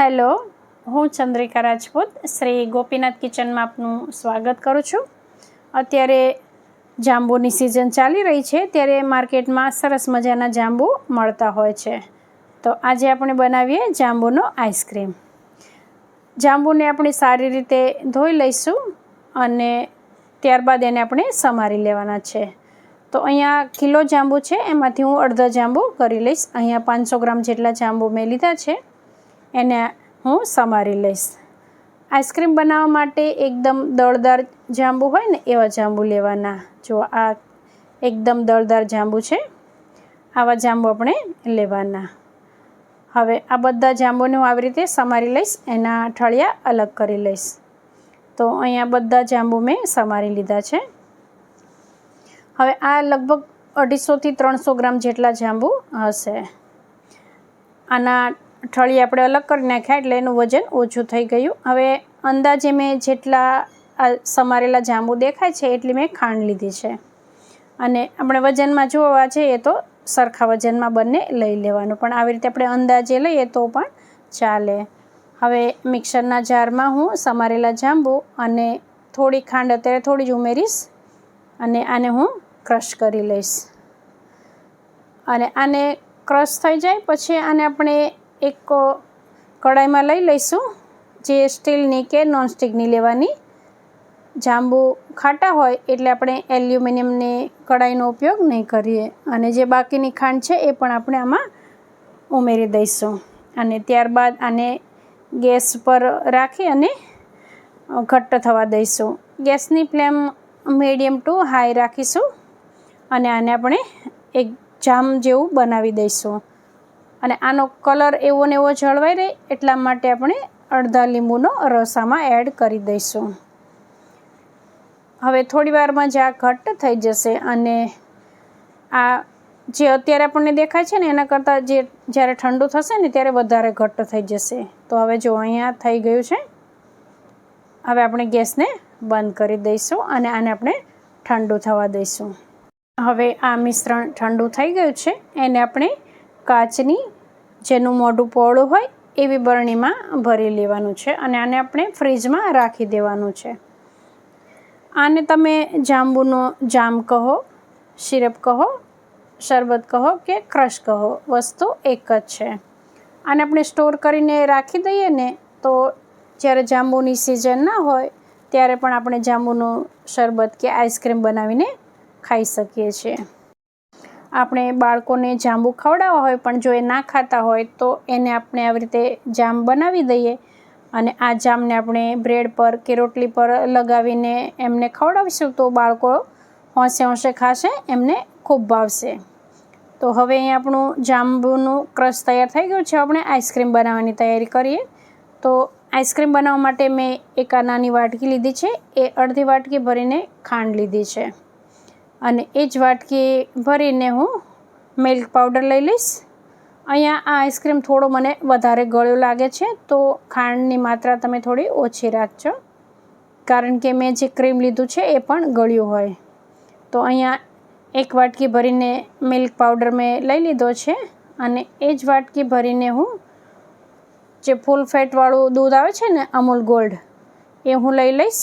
Hello, હું ચંદ્રિકા રાજપૂત, શ્રી ગોપીનાથ કિચનમાં આપનું સ્વાગત કરું છું. અત્યારે જાંબુની સિઝન ચાલી રહી છે, ત્યારે માર્કેટમાં સરસ મજાના જાંબુ મળતા હોય છે. તો આજે આપણે બનાવીએ જાંબુનો આઈસ્ક્રીમ. જાંબુને આપણે સારી રીતે ધોઈ લઈશું અને ત્યારબાદ એને આપણે સમારી લેવાના છે. તો અહીંયા કિલો જાંબુ છે, એમાંથી હું અડધો જાંબુ કરી લઈશ. અહીંયા પાંચસો ગ્રામ જેટલા જાંબુ મેં લીધા છે. એને હું સમારી લઈશ. આઈસ્ક્રીમ બનાવવા માટે એકદમ દળદાર જાંબુ હોય ને એવા જાંબુ લેવાના. જો આ એકદમ દળદાર જાંબુ છે, આવા જાંબુ આપણે લેવાના. હવે આ બધા જાંબુને હું આવી રીતે સમારી લઈશ, એના ઠળિયા અલગ કરી લઈશ. તો અહીંયા બધા જાંબુ મેં સમારી લીધા છે. હવે આ લગભગ અઢીસોથી ત્રણસો ગ્રામ જેટલા જાંબુ હશે. આના ઠળી આપણે અલગ કરી નાખ્યા એટલે એનું વજન ઓછું થઈ ગયું. હવે અંદાજે મેં જેટલા સમારેલા જાંબુ દેખાય છે એટલી મેં ખાંડ લીધી છે. અને આપણે વજનમાં જોવા જઈએ તો સરખા વજનમાં બંને લઈ લેવાનું. પણ આવી રીતે આપણે અંદાજે લઈએ તો પણ ચાલે. હવે મિક્સરના જારમાં હું સમારેલા જાંબુ અને થોડી ખાંડ અત્યારે થોડી જ ઉમેરીશ અને આને હું ક્રશ કરી લઈશ. અને આને ક્રશ થઈ જાય, પછી આને આપણે એક કડાઈમાં લઈ લઈશું. જે સ્ટીલની કે નોનસ્ટિકની લેવાની. જાંબુ ખાટા હોય એટલે આપણે એલ્યુમિનિયમની કડાઈનો ઉપયોગ નહીં કરીએ. અને જે બાકીની ખાંડ છે એ પણ આપણે આમાં ઉમેરી દઈશું. અને ત્યારબાદ આને ગેસ પર રાખી અને ઘટ્ટ થવા દઈશું. ગેસની ફ્લેમ મીડિયમ ટુ હાઈ રાખીશું. અને આને આપણે એક જામ જેવું બનાવી દઈશું. અને આનો કલર એવો ને એવો જળવાઈ રહે એટલા માટે આપણે અડધા લીંબુનો રસ આમાં એડ કરી દઈશું. હવે થોડી વારમાં જ આ ઘટ્ટ થઈ જશે અને આ જે અત્યારે આપણને દેખાય છે ને એના કરતાં જે જ્યારે ઠંડુ થશે ને ત્યારે વધારે ઘટ્ટ થઈ જશે. તો હવે જો અહીંયા થઈ ગયું છે. હવે આપણે ગેસને બંધ કરી દઈશું અને આને આપણે ઠંડુ થવા દઈશું. હવે આ મિશ્રણ ઠંડુ થઈ ગયું છે. એને આપણે કાચની જેનું મોઢું પહોળું હોય એવી બરણીમાં ભરી લેવાનું છે અને આને આપણે ફ્રીજમાં રાખી દેવાનું છે. આને તમે જાંબુનો જામ કહો, સિરપ કહો, શરબત કહો કે ક્રશ કહો, વસ્તુ એક જ છે. આને આપણે સ્ટોર કરીને રાખી દઈએ ને તો જ્યારે જાંબુની સિઝન ના હોય ત્યારે પણ આપણે જાંબુનું શરબત કે આઈસ્ક્રીમ બનાવીને ખાઈ શકીએ છીએ. આપણે બાળકોને જાંબુ ખવડાવવા હોય પણ જો એ ના ખાતા હોય તો એને આપણે આવી રીતે જામ બનાવી દઈએ અને આ જામને આપણે બ્રેડ પર કે રોટલી પર લગાવીને એમને ખવડાવીશું તો બાળકો હોંશે હોંશે ખાશે, એમને ખૂબ ભાવશે. તો હવે અહીં આપણું જાંબુનું ક્રશ તૈયાર થઈ ગયું છે. આપણે આઈસ્ક્રીમ બનાવવાની તૈયારી કરીએ. તો આઈસ્ક્રીમ બનાવવા માટે મેં એક નાની વાટકી લીધી છે. એ અડધી વાટકી ભરીને ખાંડ લીધી છે. અને એ જ વાટકી ભરીને હું મિલ્ક પાવડર લઈ લઈશ. અહીંયા આ આઈસ્ક્રીમ થોડો મને વધારે ગળ્યો લાગે છે, તો ખાંડની માત્રા તમે થોડી ઓછી રાખજો. કારણ કે મેં જે ક્રીમ લીધું છે એ પણ ગળ્યું હોય. તો અહીંયા એક વાટકી ભરીને મિલ્ક પાવડર મેં લઈ લીધો છે અને એ જ વાટકી ભરીને હું જે ફૂલ ફેટવાળું દૂધ આવે છે ને અમૂલ ગોલ્ડ, એ હું લઈ લઈશ.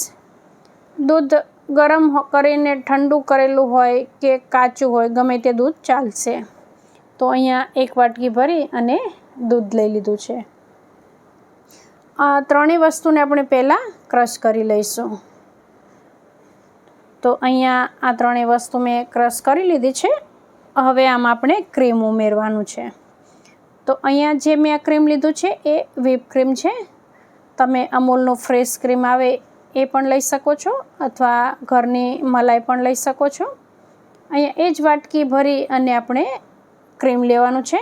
દૂધ ગરમ કરીને ઠંડુ કરેલું હોય કે કાચું હોય, ગમે તે દૂધ ચાલશે. તો અહીંયા એક વાટકી ભરી અને દૂધ લઈ લીધું છે. આ ત્રણેય વસ્તુને આપણે પહેલાં ક્રશ કરી લઈશું. તો અહીંયા આ ત્રણેય વસ્તુ મેં ક્રશ કરી લીધી છે. હવે આમાં આપણે ક્રીમ ઉમેરવાનું છે. તો અહીંયા જે મેં આ ક્રીમ લીધું છે એ વ્હીપ ક્રીમ છે. તમે અમૂલનું ફ્રેશ ક્રીમ આવે એ પણ લઈ શકો છો અથવા ઘરની મલાઈ પણ લઈ શકો છો. અહીંયા એ જ વાટકી ભરી અને આપણે ક્રીમ લેવાનું છે.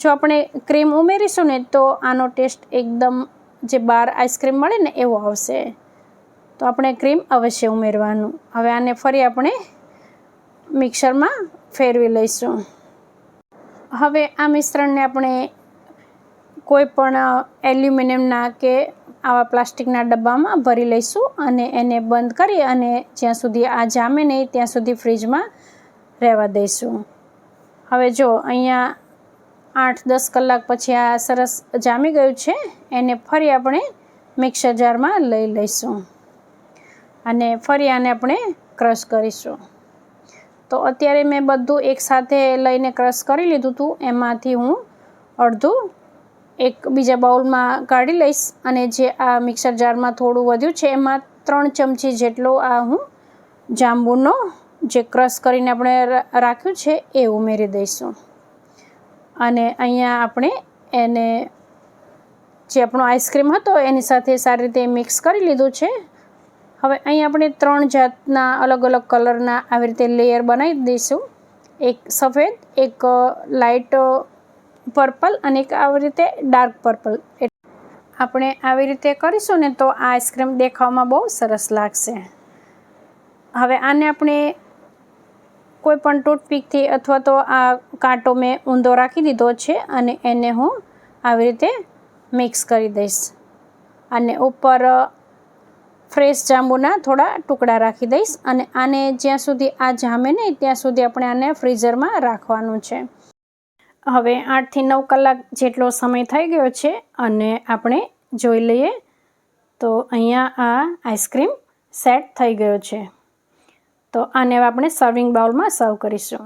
જો આપણે ક્રીમ ઉમેરીશું ને તો આનો ટેસ્ટ એકદમ જે બહાર આઈસ્ક્રીમ મળે ને એવો આવશે. તો આપણે ક્રીમ અવશ્ય ઉમેરવાનું. હવે આને ફરી આપણે મિક્સરમાં ફેરવી લઈશું. હવે આ મિશ્રણને આપણે કોઈ પણ એલ્યુમિનિયમના કે આવા પ્લાસ્ટિકના ડબ્બામાં ભરી લઈશું અને એને બંધ કરી અને જ્યાં સુધી આ જામે નહીં ત્યાં સુધી ફ્રીજમાં રહેવા દઈશું. હવે જો, અહીંયા આઠ દસ કલાક પછી આ સરસ જામી ગયું છે, એને ફરી આપણે મિક્સર જારમાં લઈ લઈશું. અને ફરી આને આપણે ક્રશ કરીશું. તો અત્યારે મેં બધું એકસાથે લઈને ક્રશ કરી લીધું હતું એમાંથી હું અડધું એક બીજા બાઉલમાં કાઢી લઈશ અને જે આ મિક્સર જારમાં થોડું વધ્યું છે, એમાં ત્રણ ચમચી જેટલો આ હું જાંબુનો જે ક્રશ કરીને આપણે રાખ્યું છે, એ ઉમેરી દઈશું. અને અહીંયા આપણે એને જે આપણો આઈસ્ક્રીમ હતો, એની સાથે સારી રીતે મિક્સ કરી લીધું છે. હવે અહીં આપણે ત્રણ જાતના અલગ અલગ કલરના આવી રીતે લેયર બનાવી દઈશું. એક સફેદ, એક લાઇટ પર્પલ અને એક આવી રીતે ડાર્ક પર્પલ. આપણે આવી રીતે કરીશું ને તો આ આઈસ્ક્રીમ દેખાવામાં બહુ સરસ લાગશે. હવે આને આપણે કોઈ પણ ટૂથપીકથી અથવા તો આ કાંટો મેં ઊંધો રાખી દીધો છે અને એને હું આવી રીતે મિક્સ કરી દઈશ. અને ઉપર ફ્રેશ જાંબુના થોડા ટુકડા રાખી દઈશ અને આને જ્યાં સુધી આ જામે નહીં ત્યાં સુધી આપણે આને ફ્રીઝરમાં રાખવાનું છે. હવે આઠથી નવ કલાક જેટલો સમય થઈ ગયો છે અને આપણે જોઈ લઈએ તો અહીંયા આ આઈસ્ક્રીમ સેટ થઈ ગયો છે. તો આને આપણે સર્વિંગ બાઉલમાં સર્વ કરીશું.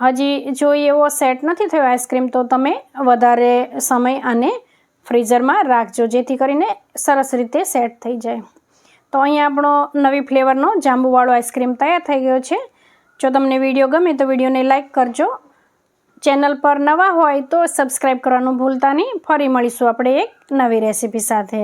હજી જો એવો સેટ નથી થયો આઈસ્ક્રીમ, તો તમે વધારે સમય આને ફ્રીઝરમાં રાખજો, જેથી કરીને સરસ રીતે સેટ થઈ જાય. તો અહીંયા આપણો નવી ફ્લેવરનો જાંબુવાળો આઈસ્ક્રીમ તૈયાર થઈ ગયો છે. જો તમને વીડિયો ગમે તો વિડીયોને લાઇક કરજો ચેનલ પર નવા હોય તો સબસ્ક્રાઈબ કરવાનું ભૂલતા નહીં. ફરી મળીશું આપણે એક નવી રેસીપી સાથે.